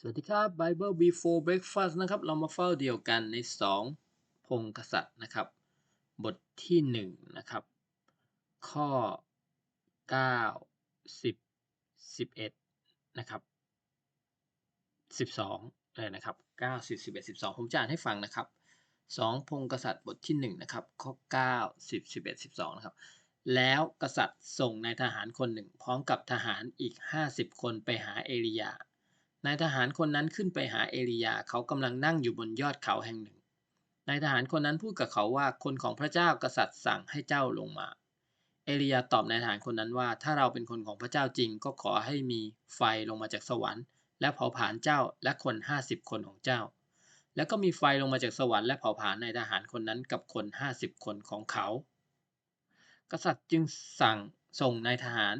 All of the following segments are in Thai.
สวัสดีครับ Bible Before Breakfast นะครับ เรามาเฝ้าเดียวกันใน 2 พงศ์กษัตริย์นะครับ บทที่ 1 นะครับ ข้อ 9 10 11 นะครับ 12เลยนะครับ 9 10 11 12 ผมจะอ่านให้ฟังนะครับ 2 พงศ์กษัตริย์บทที่ 1 นะครับ ข้อ 9 10 11 12 นะครับแล้วกษัตริย์ส่งนายทหารคนหนึ่ง พร้อมกับทหารอีก 50 คนไปหาเอลียา นายทหารคนนั้นขึ้นไปหาเอลียาเขากำลังนั่งอยู่บนยอดเขาแห่งหนึ่ง นายทหารคนนั้นพูดกับเขาว่าคนของพระเจ้ากษัตริย์สั่งให้เจ้าลงมา เอลียาตอบนายทหารคนนั้นว่า ถ้าเราเป็นคนของพระเจ้าจริงก็ขอให้มีไฟลงมาจากสวรรค์ และเผาผลาญเจ้าและคนห้าสิบคนของเจ้า แล้วก็มีไฟลงมาจากสวรรค์และเผาผลาญนายทหารคนนั้นกับคนห้าสิบคนของเขา กษัตริย์จึงสั่งส่งนายทหาร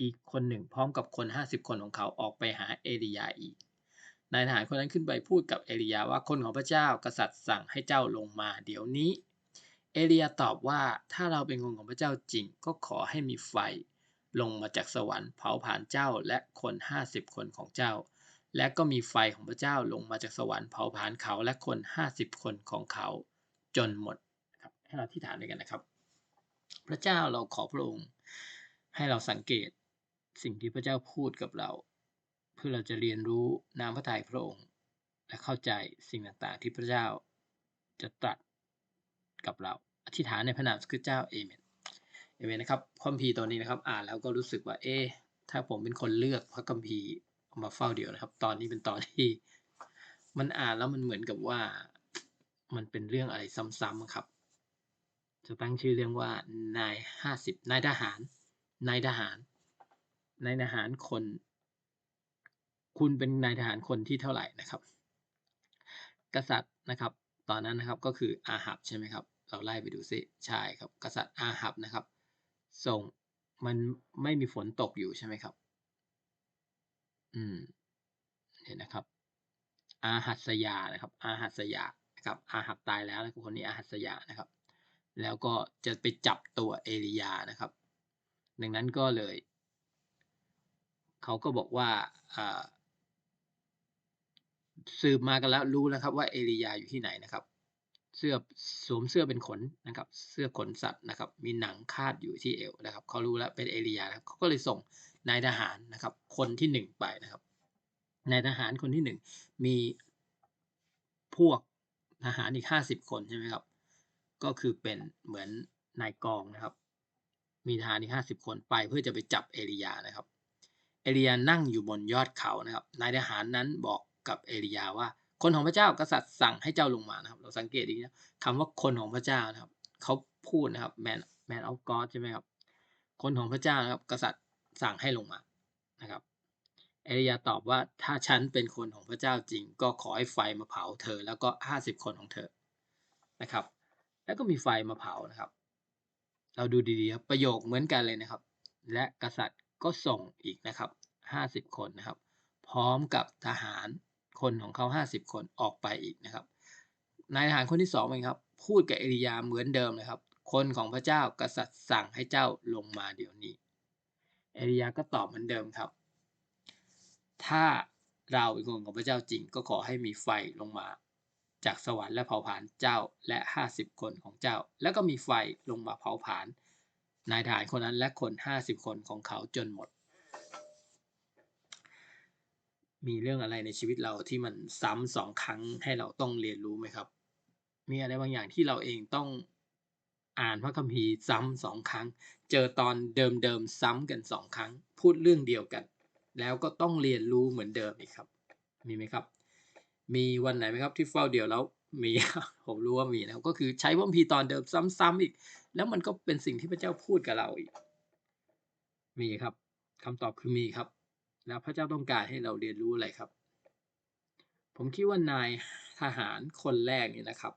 อีกคนหนึ่งพร้อมกับคนห้าสิบคนของเขาออกไปหาเอลียาอีก นายทหารคนนั้นขึ้นไปพูดกับเอลียาว่าคนของพระเจ้ากษัตริย์สั่งให้เจ้าลงมาเดี๋ยวนี้ เอลียาตอบว่าถ้าเราเป็นคนของพระเจ้าจริงก็ขอให้มีไฟ ลงมาจากสวรรค์เผาผลาญเจ้าและคนห้าสิบคนของเจ้า และก็มีไฟของพระเจ้าลงมาจากสวรรค์เผาผลาญเขาและคนห้าสิบคนของเขา จนหมดครับให้เราที่ฐานด้วยกันนะครับ พระเจ้าเราขอพระองค์ให้เราสังเกต สิ่งที่พระเจ้าพูดกับเรา เพื่อเราจะเรียนรู้น้ำพระทัยพระองค์ และเข้าใจสิ่งต่างๆที่พระเจ้าจะตรัสกับเรา อธิษฐานในพระนามพระเจ้าเอเมนเอเมนนะครับคัมภีร์ตัวนี้นะครับอ่านแล้วก็รู้สึกว่าเอ๊ะถ้าผมเป็นคนเลือกพระคัมภีร์มาเฝ้าเดียวนะครับ ตอนนี้เป็นตอนที่ มันอ่านแล้วมันเหมือนกับว่า มันเป็นเรื่องอะไรซ้ำๆครับ จะตั้งชื่อเรื่องว่านายห้าสิบนายทหารนายทหาร นายทหารคน คุณเป็นนายทหารคนที่เท่าไหร่นะครับ กษัตริย์นะครับ ตอนนั้นนะครับก็คืออาหับใช่ไหมครับ เราไล่ไปดูซิใช่ครับ กษัตริย์อาหับนะครับ ส่งมันไม่มีฝนตกอยู่ใช่ไหมครับ อืมเห็นนะครับ อาหัสยานะครับ อาหัสยานะครับ อาหับตายแล้วนะคนนี้อาหัสยานะครับ แล้วก็จะไปจับตัวเอลียานะครับ ดังนั้นก็เลย เขาก็บอกว่าสืบมากันแล้วรู้แล้วครับว่าเอลียาอยู่ที่ไหนนะครับ เสื้อสวมเสื้อเป็นขนนะครับ เสื้อขนสัตว์นะครับ มีหนังคาดอยู่ที่เอวนะครับ เขารู้แล้วเป็นเอลียาครับเขาก็เลยส่งนายทหารนะครับ คนที่หนึ่งไปนะครับนายทหารคนที่หนึ่งมีพวกทหารอีกห้าสิบคนใช่ไหมครับ ก็คือเป็นเหมือนนายกองนะครับ มีทหารอีกห้าสิบคนไปเพื่อจะไปจับเอลียานะครับ เอลียานั่งอยู่บนยอดเขานะครับ นายทหารนั้นบอกกับเอลียาว่า คนของพระเจ้ากษัตริย์สั่งให้เจ้าลงมานะครับ เราสังเกตดีนะคำว่าคนของพระเจ้านะครับเขาพูดนะครับ man man of God ใช่ไหมครับ คนของพระเจ้านะครับ กษัตริย์สั่งให้ลงมานะครับ เอลียาตอบว่าถ้าฉันเป็นคนของพระเจ้าจริง ก็ขอให้ไฟมาเผาเธอ แล้วก็ห้าสิบคนของเธอนะครับ แล้วก็มีไฟมาเผานะครับ เราดูดีๆครับประโยคเหมือนกันเลยนะครับ และกษัตริย์ก็ส่งอีกนะครับ ห้าสิบคนนะครับ พร้อมกับทหารคนของเขาห้าสิบคนออกไปอีกนะครับนายทหารคนที่สองเองครับพูดกับเอลียาเหมือนเดิมเลยครับ คนของพระเจ้ากษัตริย์สั่งให้เจ้าลงมาเดี๋ยวนี้ เอลียาก็ตอบเหมือนเดิมครับ ถ้าเราเป็นคนของพระเจ้าจริง ก็ขอให้มีไฟลงมา จากสวรรค์และเผาผลาญเจ้าและห้าสิบคนของเจ้า แล้วก็มีไฟลงมาเผาผลาญนายทหารคนนั้นและคนห้าสิบคนของเขาจนหมด มีเรื่องอะไรในชีวิตเราที่มันซ้ำสองครั้งให้เราต้องเรียนรู้ไหมครับ มีอะไรบางอย่างที่เราเองต้องอ่านพระคัมภีร์ซ้ำสองครั้ง เจอตอนเดิมๆซ้ำกันสองครั้ง พูดเรื่องเดียวกัน แล้วก็ต้องเรียนรู้เหมือนเดิมอีกครับ มีไหมครับ มีวันไหนไหมครับที่เฝ้าเดียวแล้วมีผมรู้ว่ามีนะครับก็คือใช้พระคัมภีร์ตอนเดิมซ้ำๆอีก แล้วมันก็เป็นสิ่งที่พระเจ้าพูดกับเราอีก มีครับคำตอบคือมีครับ แล้วพระเจ้าต้องการให้เราเรียนรู้อะไรครับ ผมคิดว่านายทหารคนแรกนี่นะครับ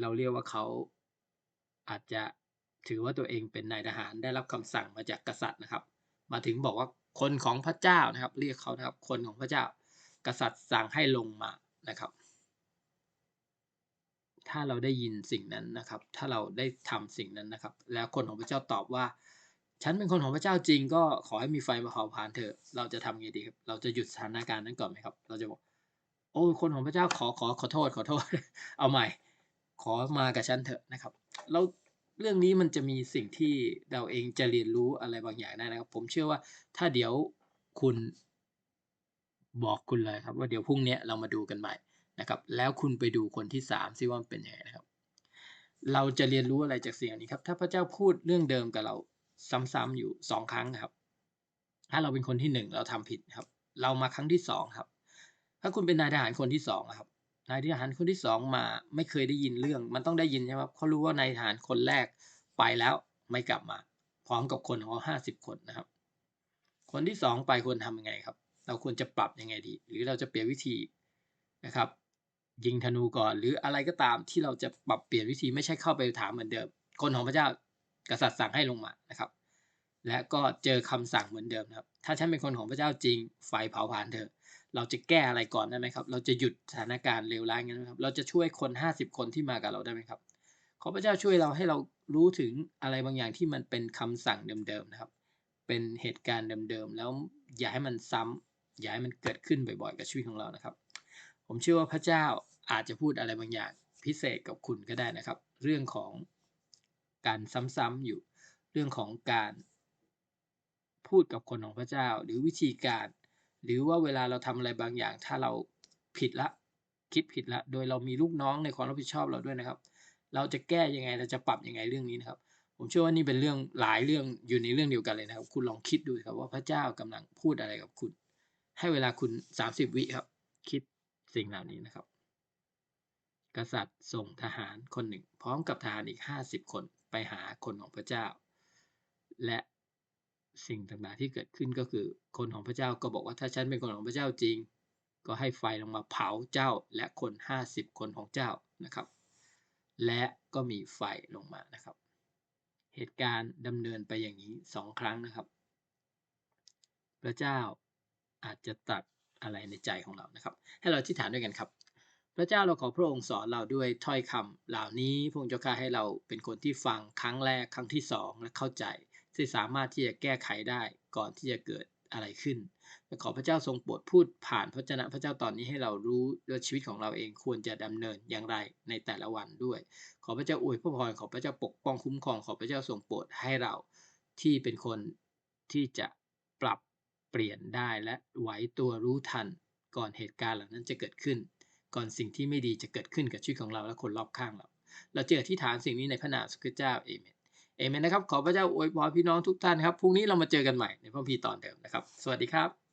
เราเรียกว่าเขาอาจจะถือว่าตัวเองเป็นนายทหารได้รับคำสั่งมาจากกษัตริย์นะครับ มาถึงบอกว่าคนของพระเจ้านะครับ เรียกเขานะครับ คนของพระเจ้า กษัตริย์สั่งให้ลงมานะครับ ถ้าเราได้ยินสิ่งนั้นนะครับ ถ้าเราได้ทำสิ่งนั้นนะครับ แล้วคนของพระเจ้าตอบว่า ฉันเป็นคนของพระเจ้าจริงก็ขอให้มีไฟมาเผาผลาญเถอะเราจะทำไงดีครับ เราจะหยุดสถานการณ์นั้นก่อนไหมครับ เราจะบอก โอ้คนของพระเจ้าขอขอขอโทษขอโทษ เอาใหม่ ขอมากับฉันเถอะนะครับแล้วเรื่องนี้มันจะมีสิ่งที่เราเองจะเรียนรู้อะไรบางอย่างได้นะครับ ผมเชื่อว่าถ้าเดี๋ยวคุณบอกคุณเลยครับ ว่าเดี๋ยวพรุ่งนี้เรามาดูกันใหม่นะครับ แล้วคุณไปดูคนที่3ซิว่ามันเป็นยังไงนะครับ เราจะเรียนรู้อะไรจากสิ่งนี้ครับ ถ้าพระเจ้าพูดเรื่องเดิมกับเรา ซ้ำๆอยู่ 2 ครั้งครับ ถ้าเราเป็นคนที่ 1 เราทำผิดครับ เรามาครั้งที่ 2 ครับ ถ้าคุณเป็นนายทหารคนที่2อะครับนายทหารคนที่ 2 มาไม่เคยได้ยินเรื่อง มันต้องได้ยินใช่ไหมครับเขารู้ว่านายทหารคนแรกไปแล้วไม่กลับมา พร้อมกับคนของเขา50คนนะครับ คนที่ 2 ไปควรทำยังไงครับ เราควรจะปรับยังไงดี หรือเราจะเปลี่ยนวิธีนะครับยิงธนูก่อนหรืออะไรก็ตามที่เราจะปรับเปลี่ยนวิธีไม่ใช่เข้าไปถามเหมือนเดิม คนของพระเจ้า กษัตริย์สั่งให้ลงมานะครับ และก็เจอคำสั่งเหมือนเดิมนะครับ ถ้าฉันเป็นคนของพระเจ้าจริงไฟเผาผลาญเถอะเราจะแก้อะไรก่อนได้ไหมครับ เราจะหยุดสถานการณ์เลวร้ายงั้นไหมครับ เราจะช่วยคน 50 คนที่มากับเราได้ไหมครับ ขอพระเจ้าช่วยเราให้เรารู้ถึงอะไรบางอย่างที่มันเป็นคำสั่งเดิมๆนะครับ เป็นเหตุการณ์เดิมๆแล้วอย่าให้มันซ้ำอย่าให้มันเกิดขึ้นบ่อยๆ กับชีวิตของเรานะครับ ผมเชื่อว่าพระเจ้าอาจจะพูดอะไรบางอย่างพิเศษกับคุณก็ได้นะครับ เรื่องของ การซ้ำๆอยู่เรื่องของการพูดกับคนของพระเจ้า หรือวิธีการ หรือว่าเวลาเราทำอะไรบางอย่าง ถ้าเราผิดละ คิดผิดละ โดยเรามีลูกน้องในความรับผิดชอบเราด้วยนะครับ เราจะแก้ยังไงเราจะปรับยังไงเรื่องนี้นะครับ ผมเชื่อว่านี่เป็นเรื่องหลายเรื่องอยู่ในเรื่องเดียวกันเลยนะครับ คุณลองคิดดูครับว่าพระเจ้ากำลังพูดอะไรกับคุณ ให้เวลาคุณ 30 วิครับ คิดสิ่งเหล่านี้นะครับ กษัตริย์ส่งทหารคนหนึ่ง พร้อมกับทหารอีก 50 คน ไปหาคนของพระเจ้า และสิ่งต่างๆที่เกิดขึ้นก็คือ คนของพระเจ้าก็บอกว่าถ้าฉันเป็นคนของพระเจ้าจริง ก็ให้ไฟลงมาเผาเจ้าและคน 50 คนของเจ้านะครับ และก็มีไฟลงมานะครับ เหตุการณ์ดำเนินไปอย่างนี้2ครั้งนะครับ พระเจ้าอาจจะตรัสอะไรในใจของเรานะครับ ให้เราอธิษฐานด้วยกันครับ พระเจ้าเราขอพระองค์สอนเราด้วยถ้อยคำเหล่านี้พระองค์เจ้าข้าให้เราเป็นคนที่ฟังครั้งแรกครั้งที่สองและเข้าใจที่สามารถที่จะแก้ไขได้ก่อนที่จะเกิดอะไรขึ้นและขอพระเจ้าทรงโปรดพูดผ่านพระเจ้าพระเจ้าตอนนี้ให้เรารู้ว่าชีวิตของเราเองควรจะดำเนินอย่างไรในแต่ละวันด้วย ขอพระเจ้าอวยพระพรขอพระเจ้าปกป้องคุ้มครองขอพระเจ้าทรงโปรดให้เราที่เป็นคนที่จะปรับเปลี่ยนได้และไหวตัวรู้ทันก่อนเหตุการณ์เหล่านั้นจะเกิดขึ้น ก่อนสิ่งที่ไม่ดีจะเกิดขึ้นกับชีวิตของเราและคนรอบข้างเรา เราเจอที่ฐานสิ่งนี้ในพระนามสุขเจ้าเอเมนเอเมนนะครับ ขอพระเจ้าอวยพรพี่น้องทุกท่านครับ พรุ่งนี้เรามาเจอกันใหม่ในพระพีร์ตอนเดิมนะครับ สวัสดีครับ